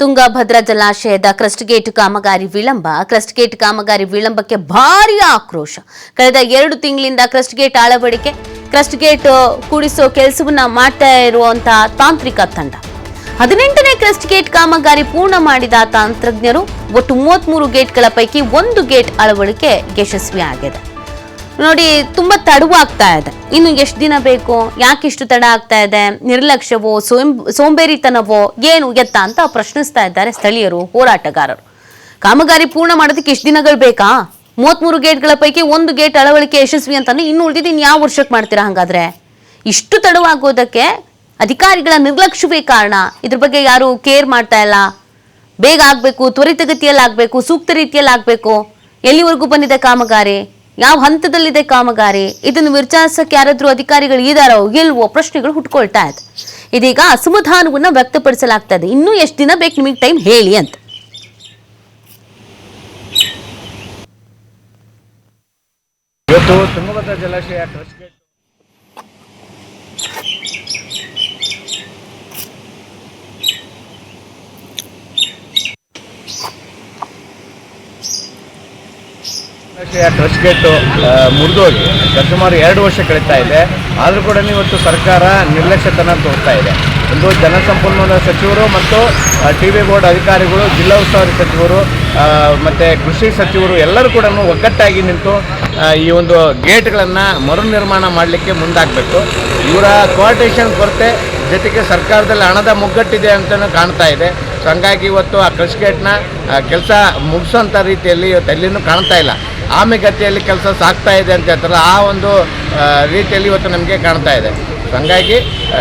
ತುಂಗಭದ್ರಾ ಜಲಾಶಯದ crust gate ಕಾಮಗಾರಿ ವಿಳಂಬ. ಕ್ರಸ್ಟ್ ಗೇಟ್ ಕಾಮಗಾರಿ ವಿಳಂಬಕ್ಕೆ ಭಾರಿ ಆಕ್ರೋಶ. ಕಳೆದ ಎರಡು ತಿಂಗಳಿಂದ ಕ್ರಸ್ಟ್ ಗೇಟ್ ಅಳವಡಿಕೆ ಕ್ರಸ್ಟ್ ಗೇಟ್ ಕೂಡಿಸೋ ಕೆಲಸವನ್ನ ಮಾಡ್ತಾ ಇರುವಂತಹ ತಾಂತ್ರಿಕ ತಂಡ. ಹದಿನೆಂಟನೇ ಕ್ರಸ್ಟ್ ಗೇಟ್ ಕಾಮಗಾರಿ ಪೂರ್ಣ ಮಾಡಿದ ತಂತ್ರಜ್ಞರು ಒಟ್ಟು ಮೂವತ್ಮೂರು ಗೇಟ್ಗಳ ಪೈಕಿ ಒಂದು ಗೇಟ್ ಅಳವಡಿಕೆ ಯಶಸ್ವಿಯಾಗಿದೆ. ನೋಡಿ, ತುಂಬಾ ತಡವಾಗ್ತಾ ಇದೆ. ಇನ್ನು ಎಷ್ಟು ದಿನ ಬೇಕು? ಯಾಕೆ ಇಷ್ಟು ತಡ ಆಗ್ತಾ ಇದೆ? ನಿರ್ಲಕ್ಷ್ಯವೋ ಸೋಂ ಸೋಂಬೇರಿತನವೋ, ಏನು ಎತ್ತ ಅಂತ ಪ್ರಶ್ನಿಸ್ತಾ ಇದ್ದಾರೆ ಸ್ಥಳೀಯರು, ಹೋರಾಟಗಾರರು. ಕಾಮಗಾರಿ ಪೂರ್ಣ ಮಾಡೋದಕ್ಕೆ ಎಷ್ಟು ದಿನಗಳು ಬೇಕಾ? ಮೂವತ್ಮೂರು ಗೇಟ್ಗಳ ಪೈಕಿ ಒಂದು ಗೇಟ್ ಅಳವಡಿಕೆ ಯಶಸ್ವಿ ಅಂತಂದ್ರೆ ಇನ್ನು ಉಳಿದಿದ್ದು ಇನ್ನು ಯಾವ ವರ್ಷಕ್ಕೆ ಮಾಡ್ತೀರಾ ಹಾಗಾದ್ರೆ? ಇಷ್ಟು ತಡವಾಗೋದಕ್ಕೆ ಅಧಿಕಾರಿಗಳ ನಿರ್ಲಕ್ಷ್ಯವೇ ಕಾರಣ? ಇದ್ರ ಬಗ್ಗೆ ಯಾರು ಕೇರ್ ಮಾಡ್ತಾ ಇಲ್ಲ. ಬೇಗ ಆಗಬೇಕು ತ್ವರಿತಗತಿಯಲ್ಲಿ ಆಗಬೇಕು ಸೂಕ್ತ ರೀತಿಯಲ್ಲಿ ಆಗಬೇಕು ಎಲ್ಲಿವರೆಗೂ ಬಂದಿದೆ ಕಾಮಗಾರಿ? ಯಾವ ಹಂತದಲ್ಲಿದೆ ಕಾಮಗಾರಿ? ಇದನ್ನು ವಿಚಾರಿಸಕ್ಕೆ ಯಾರಾದ್ರೂ ಅಧಿಕಾರಿಗಳು ಇದಾರೋ ಇಲ್ವೋ ಪ್ರಶ್ನೆಗಳು ಹುಟ್ಕೊಳ್ತಾ ಇದೆ. ಇದೀಗ ಅಸಮಾಧಾನವನ್ನ ವ್ಯಕ್ತಪಡಿಸಲಾಗ್ತಾ ಇದೆ. ಇನ್ನೂ ಎಷ್ಟು ದಿನ ಬೇಕು ನಿಮಗೆ ಟೈಮ್ ಹೇಳಿ ಅಂತ. ಇವತ್ತು ತುಂಗಭದ್ರಾ ಜಲಾಶಯ ಕ್ರಸ್ಟ್ ಗೇಟ್ ಮುರಿದೋಗಿ. ಸುಮಾರು ಎರಡು ವರ್ಷ ಕಳೀತಾ ಇದೆ. ಆದರೂ ಕೂಡ ಇವತ್ತು ಸರ್ಕಾರ ನಿರ್ಲಕ್ಷ್ಯತನ ತೋರ್ತಾ ಇದೆ. ಒಂದು ಜನಸಂಪನ್ಮೂಲ ಸಚಿವರು ಮತ್ತು ಟಿ ವಿ ಬೋರ್ಡ್ ಅಧಿಕಾರಿಗಳು, ಜಿಲ್ಲಾ ಉಸ್ತುವಾರಿ ಸಚಿವರು ಮತ್ತು ಕೃಷಿ ಸಚಿವರು ಎಲ್ಲರೂ ಕೂಡ ಒಗ್ಗಟ್ಟಾಗಿ ನಿಂತು ಈ ಒಂದು ಗೇಟ್ಗಳನ್ನು ಮರು ನಿರ್ಮಾಣ ಮಾಡಲಿಕ್ಕೆ ಮುಂದಾಗಬೇಕು. ಇವರ ಕೋಆರ್ಡಿನೇಷನ್ ಕೊರತೆ ಜೊತೆಗೆ ಸರ್ಕಾರದಲ್ಲಿ ಹಣದ ಮುಗ್ಗಟ್ಟಿದೆ ಅಂತಲೂ ಕಾಣ್ತಾ ಇದೆ. ಸೊ ಹಂಗಾಗಿ ಇವತ್ತು ಆ ಕ್ರಶ್ ಗೇಟ್ನ ಕೆಲಸ ಮುಗಿಸೋಂಥ ರೀತಿಯಲ್ಲಿ ಇವತ್ತು ಎಲ್ಲಿನೂ ಕಾಣ್ತಾ ಇಲ್ಲ. ಆಮೆಗತಿಯಲ್ಲಿ ಕೆಲಸ ಸಾಗ್ತಾ ಇದೆ ಅಂತ ಹೇಳ್ತಾರೆ ಆ ಒಂದು ರೀತಿಯಲ್ಲಿ ಇವತ್ತು ನಮಗೆ ಕಾಣ್ತಾ ಇದೆ. ಹಂಗಾಗಿ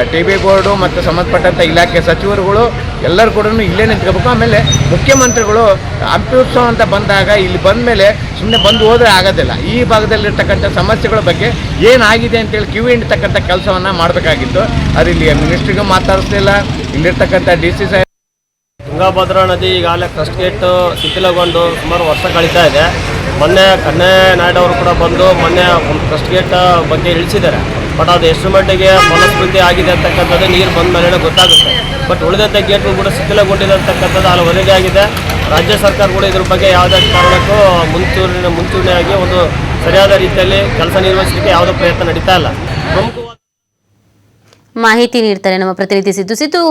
ಟಿ ಬಿ ಬೋರ್ಡು ಮತ್ತು ಸಂಬಂಧಪಟ್ಟಂಥ ಇಲಾಖೆ ಸಚಿವರುಗಳು ಎಲ್ಲರೂ ಕೂಡ ಇಲ್ಲೇ ನಿಂತ್ಕೋಬೇಕು. ಆಮೇಲೆ ಮುಖ್ಯಮಂತ್ರಿಗಳು ಹಂಪಿ ಉತ್ಸವ ಅಂತ ಬಂದಾಗ ಇಲ್ಲಿ ಬಂದ ಮೇಲೆ ಸುಮ್ಮನೆ ಬಂದು ಹೋದರೆ ಆಗೋದಿಲ್ಲ. ಈ ಭಾಗದಲ್ಲಿರ್ತಕ್ಕಂಥ ಸಮಸ್ಯೆಗಳ ಬಗ್ಗೆ ಏನಾಗಿದೆ ಅಂತೇಳಿ ಕಿವಿ ಹಿಂಡ್ತಕ್ಕಂಥ ಕೆಲಸವನ್ನು ಮಾಡಬೇಕಾಗಿತ್ತು. ಅದು ಇಲ್ಲಿ ಮಿನಿಸ್ಟ್ರಿಗೂ ಮಾತಾಡಿಸ್ಲಿಲ್ಲ. ಇಲ್ಲಿರ್ತಕ್ಕಂಥ ಡಿ ಸಿ ತುಂಗಭದ್ರಾ ನದಿ ಈಗಾಗಲೇ ಕ್ರಸ್ಟ್ ಗೇಟ್ ಶಿಥಿಲಗೊಂಡು ಸುಮಾರು ವರ್ಷ ಕಳೀತಾ ಇದೆ. ಮೊನ್ನೆ ಕನ್ನೆ ನಾಯ್ಡು ಅವರು ಕೂಡ ಬಂದು ಮೊನ್ನೆ ಒಂದು ಕ್ರಸ್ಟ್ ಗೇಟ್ ಬಗ್ಗೆ ಇಳಿಸಿದ್ದಾರೆ. ಬಟ್ ಅದು ಎಷ್ಟು ಮಟ್ಟಿಗೆ ಫಲಸ್ಫೂರ್ತಿ ಆಗಿದೆ ಅಂತಕ್ಕಂಥದ್ದು, ನೀರು ಬಂದ ಮೇಲೆ ಗೊತ್ತಾಗುತ್ತೆ. ಬಟ್ ಉಳಿದಂಥ ಗೇಟ್ಗಳು ಕೂಡ ಶಿಥಿಲಗೊಂಡಿದೆ ಅಂತಕ್ಕಂಥದ್ದು ಅಲ್ಲಿ ವರದಿ ಆಗಿದೆ ರಾಜ್ಯ ಸರ್ಕಾರ ಕೂಡ ಇದ್ರ ಬಗ್ಗೆ ಯಾವುದೇ ಕಾರಣಕ್ಕೂ ಮುಂಚೂಣಿ, ಮುಂಚೂಣಿಯಾಗಿ ಒಂದು ಸರಿಯಾದ ರೀತಿಯಲ್ಲಿ ಕೆಲಸ ನಿರ್ವಹಿಸಲಿಕ್ಕೆ ಯಾವುದೇ ಪ್ರಯತ್ನ ನಡೀತಾ ಇಲ್ಲ. ಪ್ರಮುಖವಾಗಿ ಮಾಹಿತಿ ನೀಡ್ತಾರೆ ನಮ್ಮ ಪ್ರತಿನಿಧಿ ಸಿದ್ದು. ಸಿದ್ದು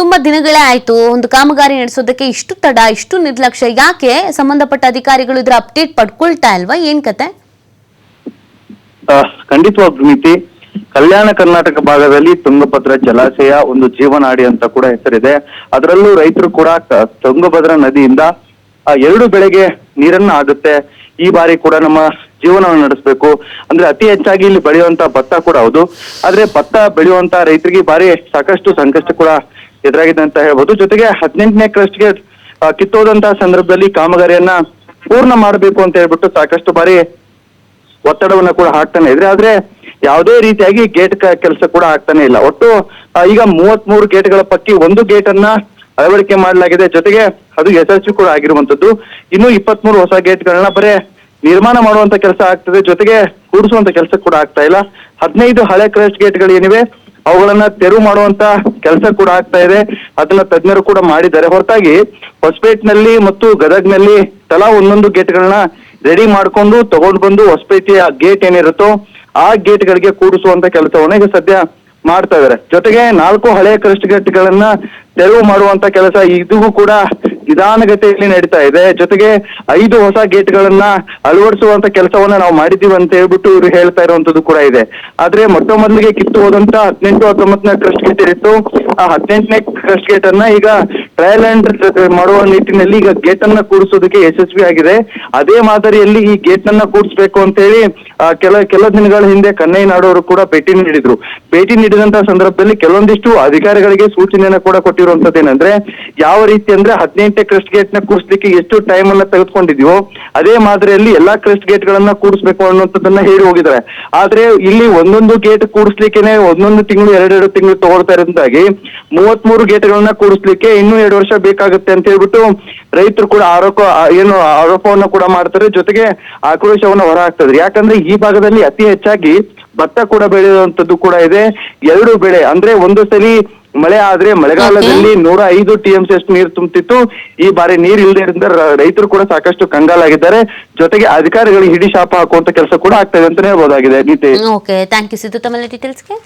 ತುಂಬಾ ದಿನಗಳೇ ಆಯ್ತು. ಒಂದು ಕಾಮಗಾರಿ ನಡೆಸೋದಕ್ಕೆ ಇಷ್ಟು ತಡ, ಇಷ್ಟು ನಿರ್ಲಕ್ಷ್ಯ, ಯಾಕೆ ಸಂಬಂಧಪಟ್ಟ ಅಧಿಕಾರಿಗಳು ಇದ್ರ ಅಪ್ಡೇಟ್ ಪಡ್ಕೊಳ್ತಾ ಇಲ್ವಾ? ಏನ್ ಕತೆ? ಖಂಡಿತವಾಗಿ ಕಲ್ಯಾಣ ಕರ್ನಾಟಕ ಭಾಗದಲ್ಲಿ ತುಂಗಭದ್ರ ಜಲಾಶಯ, ಒಂದು ಜೀವನಾಡಿ ಅಂತ ಕೂಡ ಹೆಸರಿದೆ. ಅದರಲ್ಲೂ ರೈತರು ಕೂಡ ತುಂಗಭದ್ರಾ ನದಿಯಿಂದ ಎರಡು ಬೆಳೆಗೆ ನೀರನ್ನ ಆಗುತ್ತೆ. ಈ ಬಾರಿ ಕೂಡ ನಮ್ಮ ಜೀವನವನ್ನು ನಡೆಸಬೇಕು. ಅಂದ್ರೆ ಅತಿ ಹೆಚ್ಚಾಗಿ ಇಲ್ಲಿ ಬೆಳೆಯುವಂತ ಭತ್ತ ಕೂಡ ಹೌದು. ಆದ್ರೆ ಭತ್ತ ಬೆಳೆಯುವಂತ ರೈತರಿಗೆ ಭಾರಿ ಸಾಕಷ್ಟು ಸಂಕಷ್ಟ ಕೂಡ ಎದುರಾಗಿದೆ ಅಂತ ಹೇಳ್ಬೋದು. ಜೊತೆಗೆ ಹದಿನೆಂಟನೇ ಕ್ರಸ್ಟ್ಗೆ ಕಿತ್ತೋದಂತಹ ಸಂದರ್ಭದಲ್ಲಿ ಕಾಮಗಾರಿಯನ್ನ ಪೂರ್ಣ ಮಾಡಬೇಕು ಅಂತ ಹೇಳ್ಬಿಟ್ಟು ಸಾಕಷ್ಟು ಬಾರಿ ಒತ್ತಡವನ್ನ ಕೂಡ ಹಾಕ್ತಾನೆ ಇದ್ರೆ. ಆದ್ರೆ ಯಾವುದೇ ರೀತಿಯಾಗಿ ಗೇಟ್ ಕೆಲಸ ಕೂಡ ಆಗ್ತಾನೆ ಇಲ್ಲ. ಒಟ್ಟು ಈಗ ಮೂವತ್ ಮೂರು ಗೇಟ್ಗಳ ಪಕ್ಕಿ ಒಂದು ಗೇಟ್ ಅನ್ನ ಅಳವಡಿಕೆ ಮಾಡಲಾಗಿದೆ. ಜೊತೆಗೆ ಅದು ಯಶಸ್ವಿ ಕೂಡ ಆಗಿರುವಂತದ್ದು ಇನ್ನು ಇಪ್ಪತ್ಮೂರು ಹೊಸ ಗೇಟ್ಗಳನ್ನ ಬರೇ ನಿರ್ಮಾಣ ಮಾಡುವಂತ ಕೆಲಸ ಆಗ್ತದೆ. ಜೊತೆಗೆ ಕೂಡಿಸುವಂತ ಕೆಲಸ ಕೂಡ ಆಗ್ತಾ ಇಲ್ಲ. ಹದಿನೈದು ಹಳೆ ಕ್ರಸ್ಟ್ ಗೇಟ್ಗಳು ಏನಿವೆ, ಅವುಗಳನ್ನ ತೆರವು ಮಾಡುವಂತ ಕೆಲಸ ಕೂಡ ಆಗ್ತಾ ಇದೆ. ಅದನ್ನ ತಜ್ಞರು ಕೂಡ ಮಾಡಿದ್ದಾರೆ. ಹೊರತಾಗಿ ಹೊಸಪೇಟ್ನಲ್ಲಿ ಮತ್ತು ಗದಗ್ನಲ್ಲಿ ತಲಾ ಒಂದೊಂದು ಗೇಟ್ಗಳನ್ನ ರೆಡಿ ಮಾಡ್ಕೊಂಡು ತಗೊಂಡು ಬಂದು ಹೊಸಪೇಟೆಯ ಗೇಟ್ ಏನಿರುತ್ತೋ ಆ ಗೇಟ್ಗಳಿಗೆ ಕೂಡಿಸುವಂತ ಕೆಲಸವನ್ನ ಈಗ ಸದ್ಯ ಮಾಡ್ತಾ ಇದ್ದಾರೆ. ಜೊತೆಗೆ ನಾಲ್ಕು ಹಳೆಯ ಕ್ರಸ್ಟ್ ಗೇಟ್ಗಳನ್ನ ತೆರವು ಮಾಡುವಂತ ಕೆಲಸ ಇದಿಗೂ ಕೂಡ ನಿಧಾನಗತಿಯಲ್ಲಿ ನಡೀತಾ ಇದೆ. ಜೊತೆಗೆ ಐದು ಹೊಸ ಗೇಟ್ಗಳನ್ನ ಅಳವಡಿಸುವಂತ ಕೆಲಸವನ್ನ ನಾವು ಮಾಡಿದೀವಿ ಅಂತ ಹೇಳ್ಬಿಟ್ಟು ಇವರು ಹೇಳ್ತಾ ಇರುವಂತದ್ದು ಕೂಡ ಇದೆ. ಆದ್ರೆ ಮೊಟ್ಟ ಮೊದಲಿಗೆ ಕಿತ್ತು ಹೋದಂತ ಹದಿನೆಂಟು ಹತ್ತೊಂಬತ್ತನೇ ಕ್ರಸ್ಟ್ ಗೇಟ್ ಇತ್ತು. ಆ ಹದಿನೆಂಟನೇ ಕ್ರಸ್ಟ್ ಗೇಟ್ ಅನ್ನ ಈಗ ಟ್ರಯಲ್ ಅಂಡ್ ಮಾಡುವ ನಿಟ್ಟಿನಲ್ಲಿ ಈಗ ಗೇಟ್ ಅನ್ನ ಕೂಡಿಸೋದಕ್ಕೆ ಯಶಸ್ವಿ ಆಗಿದೆ. ಅದೇ ಮಾದರಿಯಲ್ಲಿ ಈ ಗೇಟ್ ಅನ್ನ ಕೂಡಿಸ್ಬೇಕು ಅಂತ ಹೇಳಿ ಕೆಲ ಕೆಲ ದಿನಗಳ ಹಿಂದೆ ಕನ್ನಯ್ಯನಾಡು ಅವರು ಕೂಡ ಭೇಟಿ ನೀಡಿದ್ರು. ಭೇಟಿ ನೀಡಿದಂತಹ ಸಂದರ್ಭದಲ್ಲಿ ಕೆಲವೊಂದಿಷ್ಟು ಅಧಿಕಾರಿಗಳಿಗೆ ಸೂಚನೆಯನ್ನ ಕೂಡ ಕೊಟ್ಟಿರುವಂತದ್ದು ಏನಂದ್ರೆ ಯಾವ ರೀತಿ ಅಂದ್ರೆ ಹದಿನೆಂಟನೇ ಕ್ರಸ್ಟ್ ಗೇಟ್ನ ಕೂಡಿಸ್ಲಿಕ್ಕೆ ಎಷ್ಟು ಟೈಮ್ ಅನ್ನ ತೆಗೆದುಕೊಂಡಿದ್ಯೋ, ಅದೇ ಮಾದರಿಯಲ್ಲಿ ಎಲ್ಲಾ ಕ್ರೆಸ್ಟ್ ಗೇಟ್ ಗಳನ್ನ ಕೂಡಿಸ್ಬೇಕು ಅನ್ನುವಂಥದ್ದನ್ನ ಹೇಳಿ ಹೋಗಿದ್ದಾರೆ. ಆದ್ರೆ ಇಲ್ಲಿ ಒಂದೊಂದು ಗೇಟ್ ಕೂಡಿಸ್ಲಿಕ್ಕೆ ಒಂದೊಂದು ತಿಂಗಳು, ಎರಡೆರಡು ತಿಂಗಳು ತಗೊಳ್ತಾ ಇರೋದಾಗಿ ಮೂವತ್ಮೂರು ಗೇಟ್ ಗಳನ್ನ ಕೂಡಿಸ್ಲಿಕ್ಕೆ ಇನ್ನೂ ಎರಡು ವರ್ಷ ಬೇಕಾಗುತ್ತೆ ಅಂತ ಹೇಳ್ಬಿಟ್ಟು ರೈತರು ಕೂಡ ಆರೋಪ ಏನು ಆರೋಪವನ್ನು ಕೂಡ ಮಾಡ್ತಾರೆ. ಜೊತೆಗೆ ಆಕ್ರೋಶವನ್ನ ಹೊರ ಹಾಕ್ತಾರೆ ಯಾಕಂದ್ರೆ ಈ ಭಾಗದಲ್ಲಿ ಅತಿ ಹೆಚ್ಚಾಗಿ ಭತ್ತ ಕೂಡ ಬೆಳೆಯುವಂತದ್ದು ಕೂಡ ಇದೆ. ಎರಡು ಬೆಳೆ ಅಂದ್ರೆ ಒಂದು ಸಲಿ ಮಳೆ ಆದ್ರೆ ಮಳೆಗಾಲದಲ್ಲಿ ನೂರ ಐದು ಟಿಎಂಸಿ ಅಷ್ಟು ನೀರು ತುಂಬುತ್ತಿತ್ತು ಈ ಬಾರಿ ನೀರು ಇಲ್ಲದೆ ರೈತರು ಕೂಡ ಸಾಕಷ್ಟು ಕಂಗಾಲಾಗಿದ್ದಾರೆ. ಜೊತೆಗೆ ಅಧಿಕಾರಿಗಳಿಗೆ ಹಿಡಿ ಶಾಪ ಹಾಕುವಂತ ಕೆಲಸ ಕೂಡ ಆಗ್ತದೆ ಇದೆ ಅಂತಾನೆ ಹೇಳ್ಬೋದಾಗಿದೆ. ನೀತಿ. ಓಕೆ. Thank you Siddu ಡೀಟೇಲ್ಸ್ಗೆ